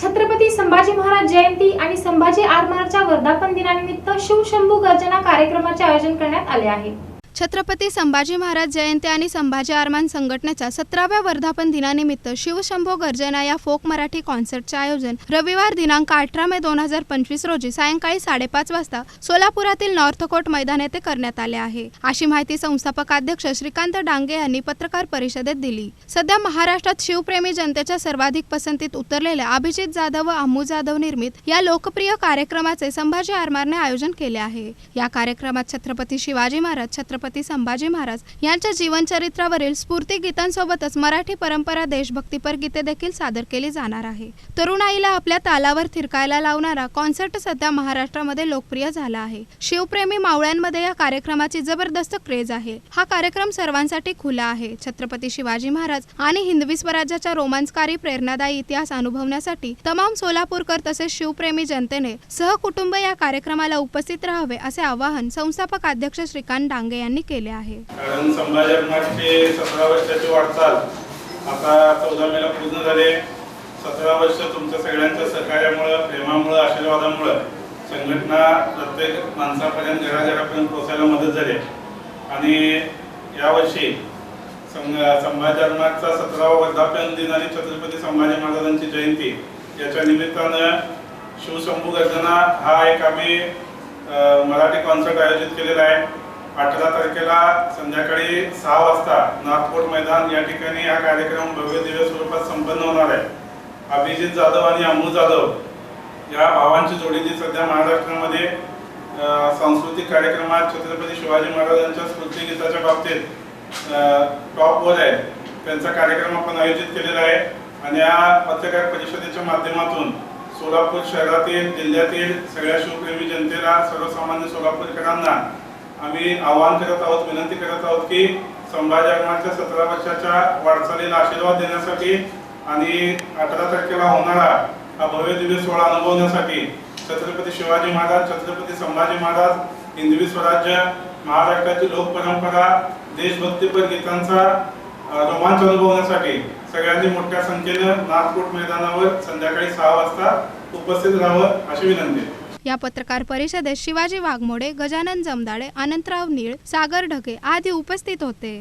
छत्रपती संभाजी महाराज जयंती आणि संभाजी आरमारच्या वर्धापन दिनानिमित्त शिवशंभू गर्जना कार्यक्रमाचे आयोजन करण्यात आले आहे. छत्रपती संभाजी महाराज जयंती आणि संभाजी आरमान संघटनेच्या सतराव्या वर्धापन दिनानिमित्त शिवशंभो गर्जना या फोक मराठी कॉन्सर्टचे आयोजन रविवार दिनांक अठरा मे दोन हजार पंचवीस रोजी सायंकाळी साडेपाच वाजता सोलापुरातील नॉर्थ कोर्ट मैदान येथे करण्यात आले आहे. अशी माहिती संस्थापक अध्यक्ष श्रीकांत डांगे यांनी पत्रकार परिषदेत दिली. सध्या महाराष्ट्रात शिवप्रेमी जनतेच्या सर्वाधिक पसंतीत उतरलेल्या अभिजित जाधव व अम्मू जाधव निर्मित या लोकप्रिय कार्यक्रमाचे संभाजी आरमारने आयोजन केले आहे. या कार्यक्रमात छत्रपती शिवाजी महाराज छत्रपती संभाजी महाराज यांच्या जीवनचरित्रावरील स्फूर्ती गीतांसोबतच मराठी परंपरा देशभक्तीपर गीते देखील सादर केली जाणार आहे. तरुणाईला आपल्या तालावर थिरकायला लावणारा कॉन्सर्ट सध्या महाराष्ट्रामध्ये लोकप्रिय झाला आहे. शिवप्रेमी मावळ्यांमध्ये या कार्यक्रमाची जबरदस्त क्रेज आहे. हा कार्यक्रम सर्वांसाठी खुला आहे. छत्रपती शिवाजी महाराज आणि हिंदवी स्वराज्याच्या रोमांचकारी प्रेरणादायी इतिहास अनुभवण्यासाठी तमाम सोलापूरकर तसेच शिवप्रेमी जनतेने सहकुटुंब या कार्यक्रमाला उपस्थित राहावे असे आवाहन संस्थापक अध्यक्ष श्रीकांत डांगे यांनी केले आहे. कारण संभाजी महाराजचे सतरा वर्षाची वाटचाल आता चौदा मेला पूर्ण झाले. सतरा वर्ष तुमच्या सगळ्यांच्या सहकार्यामुळं प्रेमामुळं आशीर्वादामुळं संघटना प्रत्येक माणसापर्यंत घराघरापर्यंत पोचायला मदत झाली आणि यावर्षी संघ संभाजी महाराजचा सतरावा वर्धापन दिन आणि छत्रपती संभाजी महाराजांची जयंती याच्या निमित्तानं शिवशंभू गर्जना हा एक आम्ही मराठी कॉन्सर्ट आयोजित केलेला आहे. अठरा तारखेला संध्याकाळी सहा वाजता नागपूर मैदान या ठिकाणी हा कार्यक्रम भव्य दिव्य स्वरूपात संपन्न होणार आहे. अभिजित जाधव आणि अमू जाधव या भावांची जोडीने सध्या महाराष्ट्रामध्ये सांस्कृतिक कार्यक्रमात छत्रपती शिवाजी महाराजांच्या स्मृती गीताच्या बाबतीत टॉपवर आहे. त्यांचा कार्यक्रम आपण आयोजित केलेला आहे आणि या पत्रकार परिषदेच्या माध्यमातून सोलापूर शहरातील जिल्ह्यातील सगळ्या शिवप्रेमी जनतेला सर्वसामान्य सोलापूरकरांना आम्ही आवाहन करत आहोत विनंती करत आहोत की संभाजी आगमनाच्या सतरा वर्षाच्या वाटचालीला आशीर्वाद देण्यासाठी आणि अठरा तारखेला होणारा हा भव्य दिव्य सोहळा अनुभवण्यासाठी छत्रपती शिवाजी महाराज छत्रपती संभाजी महाराज हिंदवी स्वराज्य महाराष्ट्राची लोकपरंपरा देशभक्तीपर गीतांचा रोमांच अनुभवण्यासाठी सगळ्यांनी मोठ्या संख्येनं नागपूर मैदानावर संध्याकाळी सहा वाजता उपस्थित राहावं अशी विनंती आहे. या पत्रकार परिषदेत शिवाजी वाघमोडे गजानन जमदाडे अनंतराव नीळ सागर ढगे आदी उपस्थित होते.